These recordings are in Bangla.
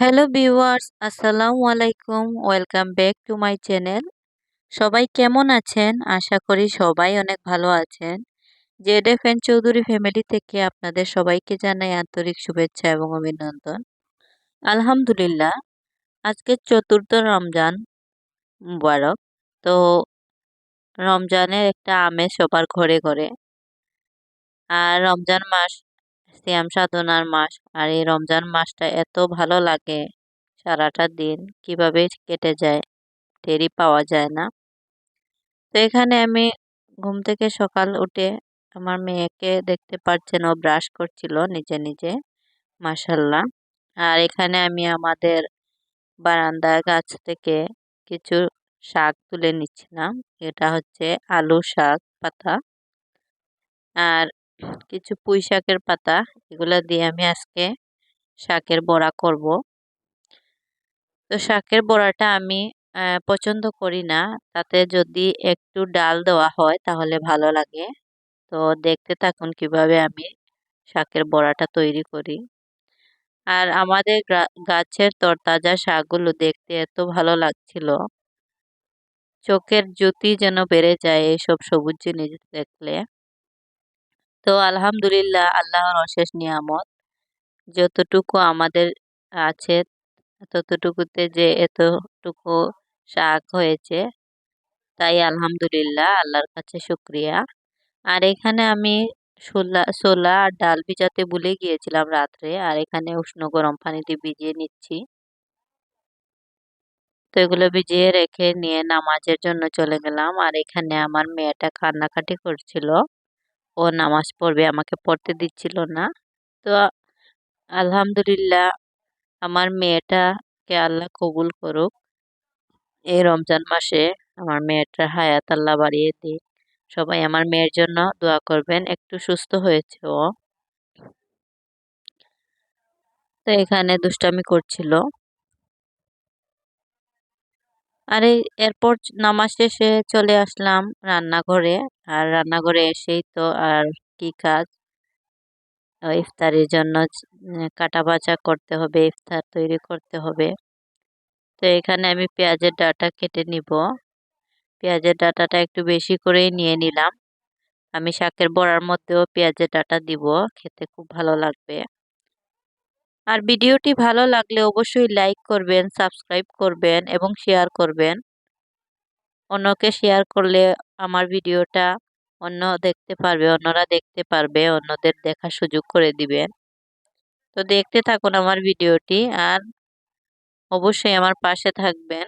হ্যালো ভিউয়ার্স আসসালামু আলাইকুম welcome back to my channel সবাই কেমন আছেন? আশা করি সবাই অনেক ভালো আছেন। Z F N Chowdhury family থেকে আপনাদের সবাইকে জানাই আন্তরিক শুভেচ্ছা এবং অভিনন্দন। আলহামদুলিল্লাহ, আজকে চতুর্থ রমজান মুবারক। তো রমজানের একটা আমেজ সবার ঘরে ঘরে। আর রমজান মাস সিয়াম সাধনার মাস আর এই রমজান মাসটা এত ভালো লাগে। সারাটা দিন কীভাবে কেটে যায় টেরই পাওয়া যায় না। তো এখানে আমি ঘুম থেকে সকাল উঠে আমার মেয়েকে দেখতে পাচ্ছেন ও ব্রাশ করছিল নিজে নিজে মাসাল্লাহ আর এখানে আমি আমাদের বারান্দা গাছ থেকে কিছু শাক তুলে নিচ্ছিলাম। এটা হচ্ছে আলু শাক পাতা। আর কিছু পুঁই শাকের পাতা, এগুলো দিয়ে আমি আজকে শাকের বড়া করব। তো শাকের বড়াটা আমি পছন্দ করি না। তাতে যদি একটু ডাল দেওয়া হয় তাহলে ভালো লাগে। তো দেখতে থাকুন কীভাবে আমি শাকের বড়াটা তৈরি করি। আর আমাদের গাছের তরতাজা শাকগুলো দেখতে এত ভালো লাগছিল। চোখের জ্যোতি যেন বেড়ে যায় এইসব সবুজ জিনিস দেখলে। তো আলহামদুলিল্লাহ, আল্লাহর অশেষ নিয়ামত। যতটুকু আমাদের আছে, ততটুকুতে যে এতটুকু শাক হয়েছে, তাই আলহামদুলিল্লাহ, আল্লাহর কাছে শুক্রিয়া। আর এখানে আমি ছোলা ছোলা আর ডাল ভিজাতে ভুলে গিয়েছিলাম রাত্রে, আর এখানে উষ্ণ গরম পানিতে ভিজিয়ে নিচ্ছি। তো এগুলো ভিজিয়ে রেখে নিয়ে নামাজের জন্য চলে গেলাম, আর এখানে আমার মেয়েটা কান্নাকাটি করছিল। ও নামাজ পড়বে, আমাকে পড়তে দিচ্ছিল না। তো আলহামদুলিল্লাহ, আমার মেয়েটাকে আল্লাহ কবুল করুক। এই রমজান মাসে আমার মেয়েটার হায়াত আল্লাহ বাড়িয়ে দিক। সবাই আমার মেয়ের জন্য দোয়া করবেন, একটু সুস্থ হয়েছে ও। তো এখানে দুষ্টামি করছিল। আর এরপর নামাজ শেষে চলে আসলাম রান্নাঘরে। আর রান্নাঘরে এসেই তো আর কি কাজ? ইফতারের জন্য কাটা বাচা করতে হবে, ইফতার তৈরি করতে হবে। তো এখানে আমি পেঁয়াজের ডাটা কেটে নিব। পেঁয়াজের ডাটাটা একটু বেশি করেই নিয়ে নিলাম। আমি শাকের বড়ার মধ্যেও পেঁয়াজের ডাটা দিব, খেতে খুব ভালো লাগবে। আর ভিডিওটি ভালো লাগলে অবশ্যই লাইক করবেন, সাবস্ক্রাইব করবেন এবং শেয়ার করবেন। অন্যকে শেয়ার করলে আমার ভিডিওটা অন্য দেখতে পারবে, অন্যরা দেখতে পারবে, অন্যদের দেখার সুযোগ করে দিবেন তো দেখতে থাকুন আমার ভিডিওটি আর অবশ্যই আমার পাশে থাকবেন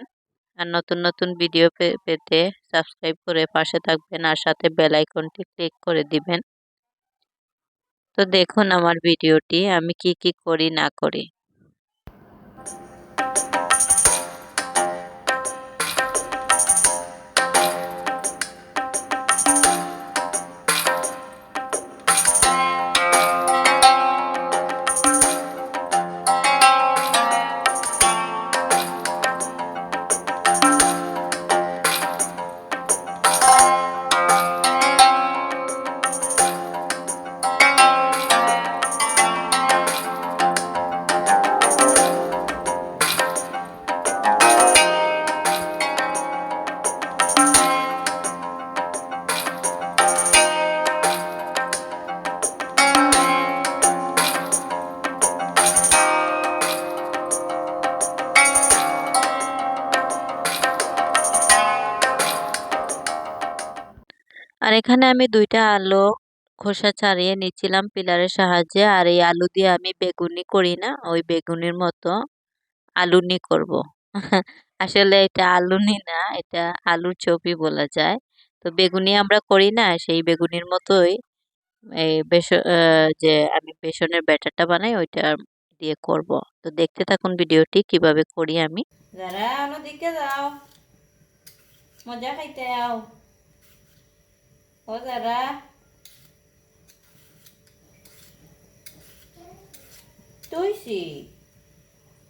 আর নতুন নতুন ভিডিও পেতে সাবস্ক্রাইব করে পাশে থাকবেন আর সাথে বেল আইকনটি ক্লিক করে দিবেন। তো দেখুন আমার ভিডিওটি আমি কি কি করি না করি। এখানে আমি দুইটা আলু খোসা ছাড়িয়ে নিচ্ছিলাম পিলারের সাহায্যে। আর এই আলু দিয়ে আমি বেগুনি করি না, ওই বেগুনির মতো আলুনি করব। আসলে এটা আলুনি না, এটা আলুর চপই বলা যায়। তো বেগুনি আমরা করি না, সেই বেগুনির মতোই এই বেসন যে আমি বেসনের ব্যাটারটা বানাই ওইটা দিয়ে করব। তো দেখতে থাকুন ভিডিওটি, কীভাবে করি আমি। যারা অন্যদিকে যাও, মজা খাইতে আও ও যারা তুইছি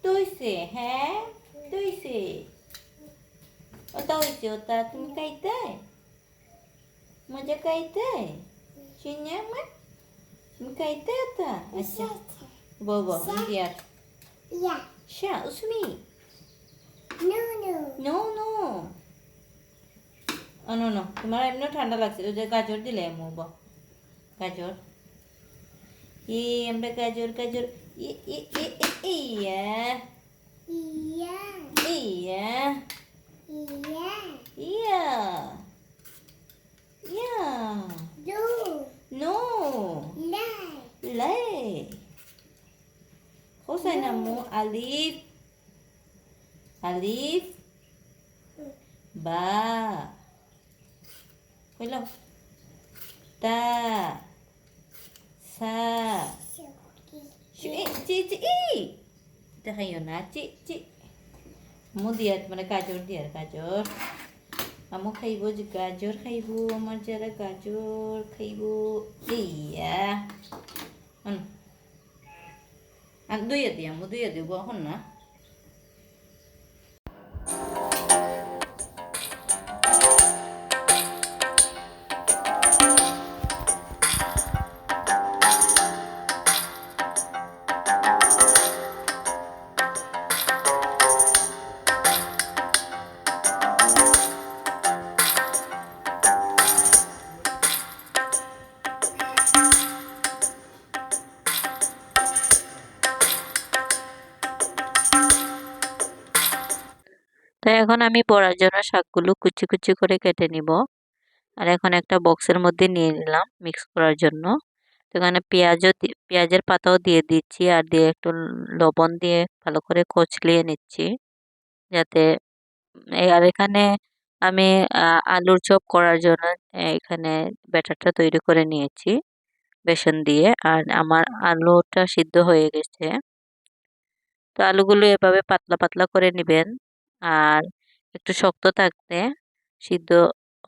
তুইছে হ্যাঁ তুইছে ওটা হয়েছে ওটা তুমি খাইতে মজা খাইতে চিনিয়া মা তুমি খাইতে ওটা আচ্ছা বউ দিয়ার Yeah. Sha, usumi. No, no. No no oh no no তোমার এমনিও ঠান্ডা লাগছে ওই যে গাজর দিলে এমু ব। গাজর ই আমরা গাজর গাজর ই ই ই ই yeah Yeah. Yeah Yeah. Yeah yeah No. No. Lie. লে হোসেন আম্মু আলিফ। আলিফ। বা। কইল তা সা চি চি ই না চি চি আমু দিয়ার মানে গাজর দিয়ার গাজর আমু খাইব যে খাইব আমার যারা গাজর খাইব ইয়া দুইয়া দিয়া আমু দুইয়া দিব হন না তো এখন আমি বড়ার জন্য শাকগুলো কুচি কুচি করে কেটে নিব। আর এখন একটা বক্সের মধ্যে নিয়ে নিলাম মিক্স করার জন্য। তো এখানে পেঁয়াজও পেঁয়াজের পাতাও দিয়ে দিচ্ছি আর দিয়ে একটু লবণ দিয়ে ভালো করে কচলিয়ে নিচ্ছি যাতে আর এখানে আমি আলুর চপ করার জন্য এখানে ব্যাটারটা তৈরি করে নিয়েছি বেসন দিয়ে। আর আমার আলুটা সিদ্ধ হয়ে গেছে। তো আলুগুলো এভাবে পাতলা পাতলা করে নেবেন। আর একটু শক্ত থাকতে, সিদ্ধ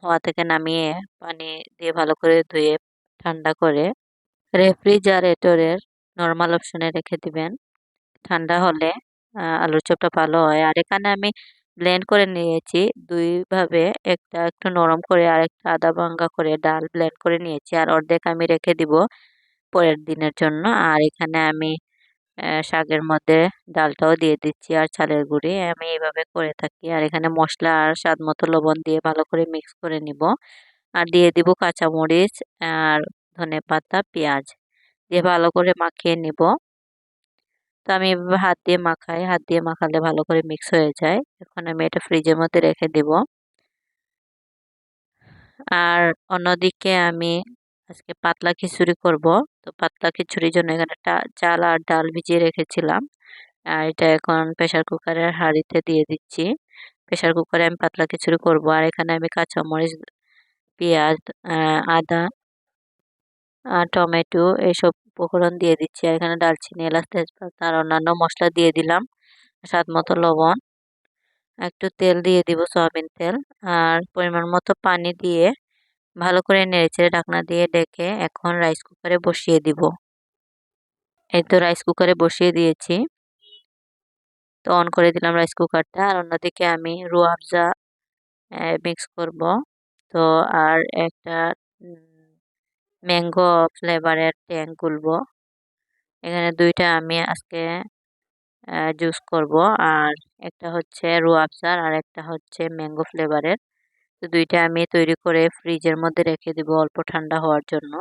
হওয়া থেকে নামিয়ে পানি দিয়ে ভালো করে ধুয়ে ঠান্ডা করে রেফ্রিজারেটরের নর্মাল অপশনে রেখে দিবেন। ঠান্ডা হলে আলুর চপটা ভালো হয়। আর এখানে আমি ব্লেন্ড করে নিয়েছি। দুইভাবে একটা একটু নরম করে আর একটা আদা ভাঙ্গা করে ডাল ব্লেন্ড করে নিয়েছি। আর অর্ধেক আমি রেখে দিব পরের দিনের জন্য। আর এখানে আমি শাকের মধ্যে ডালটাও দিয়ে দিচ্ছি আর চালের গুঁড়ি। আমি এইভাবে করে থাকি। আর এখানে মশলা আর স্বাদ মতো লবণ দিয়ে ভালো করে মিক্স করে নিব। আর দিয়ে দিব কাঁচামরিচ আর ধনে পাতা, পেঁয়াজ দিয়ে ভালো করে মাখিয়ে নিব। তো আমি এভাবে হাত দিয়ে মাখাই। হাত দিয়ে মাখালে ভালো করে মিক্স হয়ে যায়। এখন আমি এটা ফ্রিজের মধ্যে রেখে দেব। আর অন্যদিকে আমি আজকে পাতলা খিচুড়ি করব। তো পাতলা খিচুড়ির জন্য এখানে চাল আর ডাল ভিজিয়ে রেখেছিলাম। আর এটা এখন প্রেসার কুকারের হাঁড়িতে দিয়ে দিচ্ছি। প্রেসার কুকারে আমি পাতলা খিচুড়ি করব। আর এখানে আমি কাঁচামরিচ, পেঁয়াজ আদা টমেটো এইসব উপকরণ দিয়ে দিচ্ছি। আর এখানে দারচিনি, এলাচ, তেজপাতা আর অন্যান্য মশলা দিয়ে দিলাম। স্বাদ মতো লবণ, একটু তেল দিয়ে দিব সয়াবিন তেল। আর পরিমাণ মতো পানি দিয়ে ভালো করে নেড়েচেড়ে ঢাকনা দিয়ে ডেকে এখন রাইস কুকারে বসিয়ে দিব। এই তো রাইস কুকারে বসিয়ে দিয়েছি। তো অন করে দিলাম রাইস কুকারটা আর অন্যদিকে আমি রু আফজা মিক্স করব। তো আর একটা ম্যাঙ্গো ফ্লেভারের ট্যাং গুলবো। এখানে দুইটা আমি আজকে জুস করব। আর একটা হচ্ছে রুয়াবজার আর একটা হচ্ছে ম্যাঙ্গো ফ্লেভারের তো দুইটা আমি তৈরি করে ফ্রিজের মধ্যে রেখে দিব অল্প ঠান্ডা হওয়ার জন্য।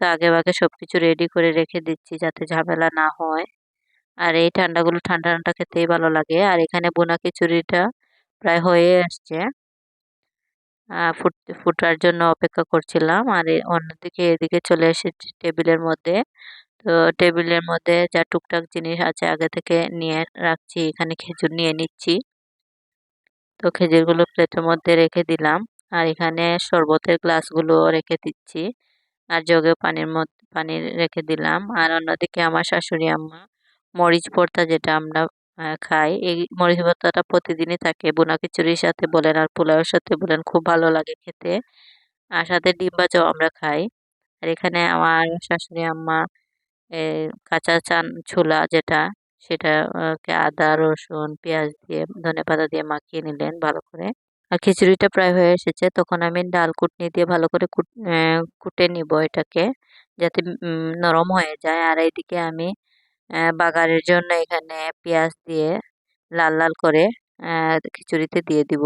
তো আগে ভাগে সব কিছু রেডি করে রেখে দিচ্ছি যাতে ঝামেলা না হয়। আর এই ঠান্ডাগুলো ঠান্ডা ঠান্ডা খেতেই ভালো লাগে। আর এখানে বোনা খিচুড়িটা প্রায় হয়ে আসছে। আহ, ফুট ফুটার জন্য অপেক্ষা করছিলাম। আর অন্যদিকে এদিকে চলে এসেছি টেবিলের মধ্যে। তো টেবিলের মধ্যে যা টুকটাক জিনিস আছে আগে থেকে নিয়ে রাখছি এখানে খেজুর নিয়ে নিচ্ছি। তো খেজুরগুলো প্লেটের মধ্যে রেখে দিলাম, আর এখানে শরবতের গ্লাসগুলো রেখে দিচ্ছি, আর জগে পানির মধ্যে পানি রেখে দিলাম, আর অন্যদিকে আমার শাশুড়ি আম্মা মরিচ ভর্তা যেটা আমরা খাই, এই মরিচ ভর্তাটা প্রতিদিনই থাকে, বোনা খিচুড়ির সাথে বলেন আর পোলাওয়ের সাথে বলেন, খুব ভালো লাগে খেতে, আর সাথে ডিম ভাজাও আমরা খাই, আর এখানে আমার শাশুড়ি আম্মা কাঁচা চান ছোলা যেটা সেটা আহ, কে আদা রসুন পেঁয়াজ দিয়ে ধনেপাতা দিয়ে মাখিয়ে নিলেন ভালো করে। আর খিচুড়িটা প্রায় হয়ে এসেছে তখন আমি ডাল কুটনি দিয়ে ভালো করে কুট কুটে নিব এটাকে যাতে নরম হয়ে যায়। আর এইদিকে আমি বাগারের জন্য এখানে পেঁয়াজ দিয়ে লাল লাল করে খিচুড়িতে দিয়ে দিব।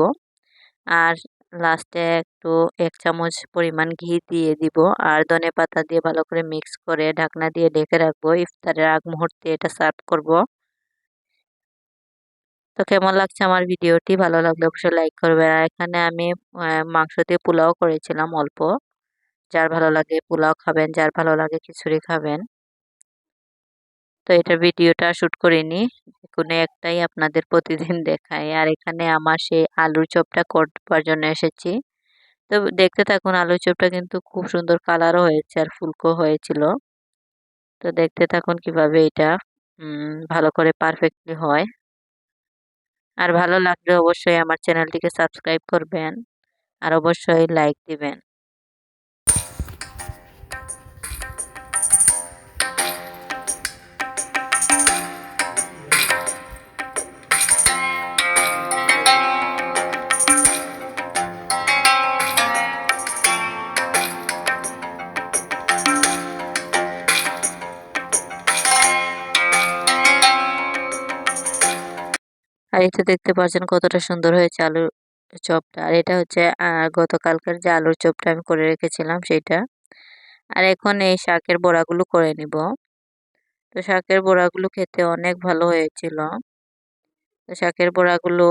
আর লাস্টে একটু এক চামচ পরিমাণ ঘি দিয়ে দিব। আর ধনে পাতা দিয়ে ভালো করে মিক্স করে ঢাকনা দিয়ে ঢেকে রাখব। ইফতারের আগ মুহূর্তে এটা সার্ভ করব। তো কেমন লাগছে আমার ভিডিওটি? ভালো লাগলে অবশ্যই লাইক করবেন আর এখানে আমি মাংস দিয়ে পোলাও করেছিলাম অল্প। যার ভালো লাগে পোলাও খাবেন, যার ভালো লাগে খিচুড়ি খাবেন। তো এটা ভিডিওটা শ্যুট করিনি। কোনো একটাই আপনাদের প্রতিদিন দেখায়। আর এখানে আমার সেই আলুর চপটা করবার জন্য এসেছি। তো দেখতে থাকুন, আলুর চপটা কিন্তু খুব সুন্দর কালারও হয়েছে আর ফুলকো হয়েছিল। তো দেখতে থাকুন কীভাবে এটা ভালো করে পারফেক্টলি হয়। আর ভালো লাগলে অবশ্যই আমার চ্যানেলটিকে সাবস্ক্রাইব করবেন। আর অবশ্যই লাইক দিবেন। এটা দেখতে পাচ্ছেন কতটা সুন্দর হয়েছে আলুর চপটা। আর এটা হচ্ছে গতকালকার যে আলুর চপটা আমি করে রেখেছিলাম সেটা। আর এখন এই শাকের বড়াগুলো করে নিব। তো শাকের বড়াগুলো খেতে অনেক ভালো হয়েছিল। তো শাকের বড়াগুলো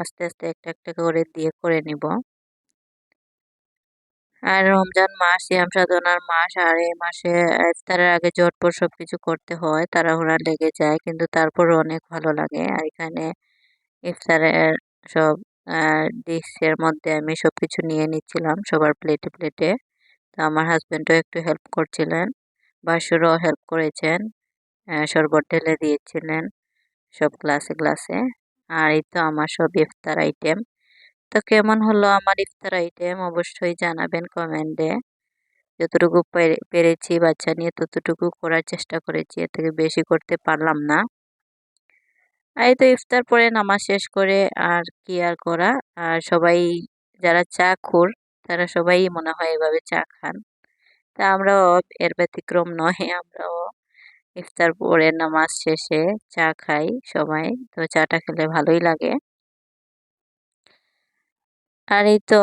আস্তে আস্তে একটা একটা করে দিয়ে, করে নিব। আর রমজান মাস সিয়াম সাধনার মাস, আর এই মাসে ইফতারের আগে ঝটপট সব কিছু করতে হয়, তাড়াহুড়া লেগে যায়, কিন্তু তারপরও অনেক ভালো লাগে। আর এখানে ইফতারের সব ডিশের মধ্যে আমি সব কিছু নিয়ে নিচ্ছিলাম সবার প্লেটে প্লেটে। তো আমার হাজব্যান্ডও একটু হেল্প করছিলেন, বাসুরও হেল্প করেছেন শরবত ঢেলে দিয়েছিলেন সব গ্লাসে গ্লাসে। আর এই তো আমার সব ইফতার আইটেম। তো কেমন হলো আমার ইফতার আইটেম অবশ্যই জানাবেন কমেন্টে যতটুকু পেরে- পেরেছি বাচ্চা নিয়ে, ততটুকু করার চেষ্টা করেছি। এর থেকে বেশি করতে পারলাম না। এই তো ইফতার পরে নামাজ শেষ করে আর কি আর করা? আর সবাই যারা চা খোর তারা সবাই মনে হয় এভাবে চা খান। তা আমরাও এর ব্যতিক্রম নয়, আমরাও ইফতার পরে নামাজ শেষে চা খাই সবাই। তো চাটা খেলে ভালোই লাগে। আর এই তো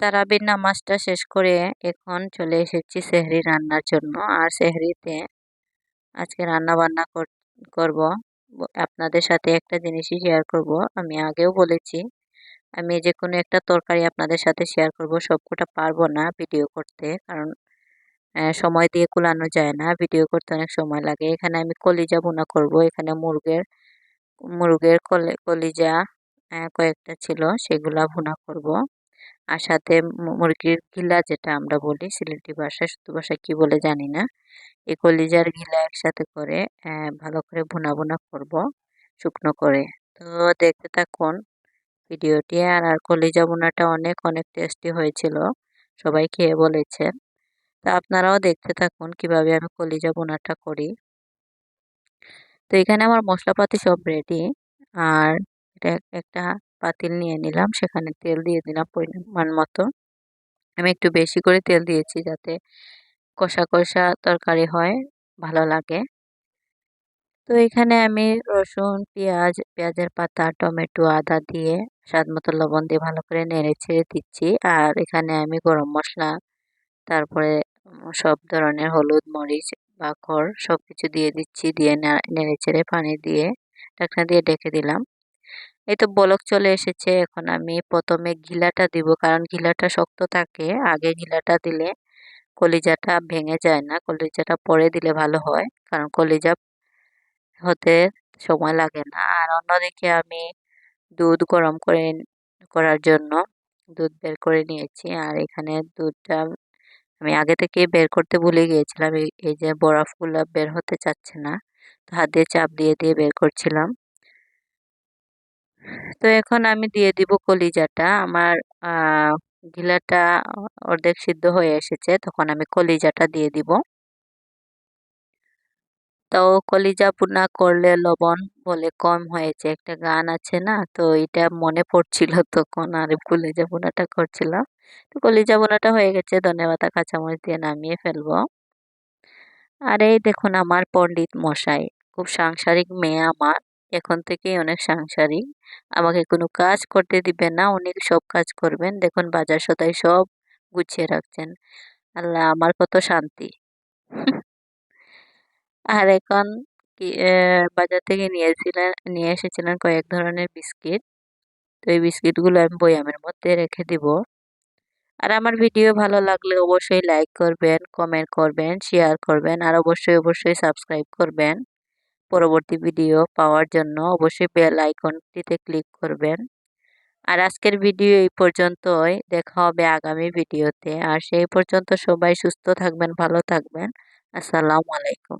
তারাবির নামাজটা শেষ করে এখন চলে এসেছি সেহরি রান্নার জন্য। আর সেহরিতে আজকে রান্না বান্না করব। আপনাদের সাথে একটা জিনিসই শেয়ার করব। আমি আগেও বলেছি, আমি যে কোনো একটা তরকারি আপনাদের সাথে শেয়ার করব। সবকটা পারব না ভিডিও করতে, কারণ সময় দিয়ে কুলানো যায় না। ভিডিও করতে অনেক সময় লাগে। এখানে আমি কলিজা বোনা করব। এখানে মুরগের মুরগের কলে, কলিজা কয়েকটা ছিল, সেগুলা ভুনা করব। আর সাথে মুরগির গিলা যেটা আমরা বলি, সিলেটি ভাষায় শুদ্ধ ভাষায় কী বলে জানি না। এই কলিজার গিলা একসাথে করে ভালো করে ভুনা ভুনা করব, শুকনো করে। তো দেখতে থাকুন, ভিডিওটি আর আর কলিজা ভুনাটা অনেক অনেক টেস্টি হয়েছিল, সবাই খেয়ে বলেছেন তো আপনারাও দেখতে থাকুন, কীভাবে আমি কলিজা ভুনাটা করি। তো এখানে আমার মশলাপাতি সব রেডি আর এটা একটা পাতিল নিয়ে নিলাম, সেখানে তেল দিয়ে দিলাম পরিমাণ মতো। আমি একটু বেশি করে তেল দিয়েছি যাতে কষা কষা তরকারি হয়, ভালো লাগে। তো এখানে আমি রসুন, পেঁয়াজ, পেঁয়াজের পাতা, টমেটো, আদা দিয়ে স্বাদ মতো লবণ দিয়ে ভালো করে নেড়ে ছেড়ে দিচ্ছি। আর এখানে আমি গরম মশলা, তারপরে সব ধরনের হলুদ মরিচ বা খড় সব কিছু দিয়ে দিচ্ছি, দিয়ে নেড়ে চেড়ে পানি দিয়ে ঢাকনা দিয়ে ডেকে দিলাম। এই তো বলক চলে এসেছে। এখন আমি প্রথমে ঘিলাটা দিব, কারণ ঘিলাটা শক্ত থাকে, আগে ঘিলাটা দিলে কলিজাটা ভেঙে যায় না, কলিজাটা পরে দিলে ভালো হয়, কারণ কলিজা হতে সময় লাগে না। আর অন্যদিকে আমি দুধ গরম করে করার জন্য দুধ বের করে নিয়েছি। আর এখানে দুধটা আমি আগে থেকে বের করতে ভুলে গিয়েছিলাম এই যে বরফগুলো বের হতে চাচ্ছে না, তো হাত দিয়ে চাপ দিয়ে দিয়ে বের করছিলাম। তো এখন আমি দিয়ে দিব কলিজাটা। আমার ঘিলাটা অর্ধেক সিদ্ধ হয়ে এসেছে, তখন আমি কলিজাটা দিয়ে দিব। তো কলিজা ভুনা করলে লবণ বলে কম হয়েছে। একটা গান আছে না, তো এটা মনে পড়ছিল তখন, আর কলিজা ভুনাটা করছিলাম। তো কলিজা ভুনাটা হয়ে গেছে ধনেপাতা কাঁচামরিচ দিয়ে নামিয়ে ফেলব। আর এই দেখুন আমার পণ্ডিত মশাই, খুব সাংসারিক মেয়ে আমার। এখন থেকেই অনেক সাংসারিক। আমাকে কোনো কাজ করতে দিবে না, উনি সব কাজ করবেন। দেখুন, বাজার সদাই সব গুছিয়ে রাখছেন। আল্লাহ, আমার কত শান্তি। আর এখন বাজার থেকে নিয়েছিলেন নিয়ে এসেছিলেন কয়েক ধরনের বিস্কিট। তো এই বিস্কিটগুলো আমি বয়ামের মধ্যে রেখে দিব। আর আমার ভিডিও ভালো লাগলে অবশ্যই লাইক করবেন, কমেন্ট করবেন, শেয়ার করবেন, আর অবশ্যই অবশ্যই সাবস্ক্রাইব করবেন। পরবর্তী ভিডিও পাওয়ার জন্য অবশ্যই বেল আইকনটিতে ক্লিক করবেন। আর আজকের ভিডিও এই পর্যন্তই। দেখা হবে আগামী ভিডিওতে। আর সেই পর্যন্ত সবাই সুস্থ থাকবেন, ভালো থাকবেন। আসসালামু আলাইকুম।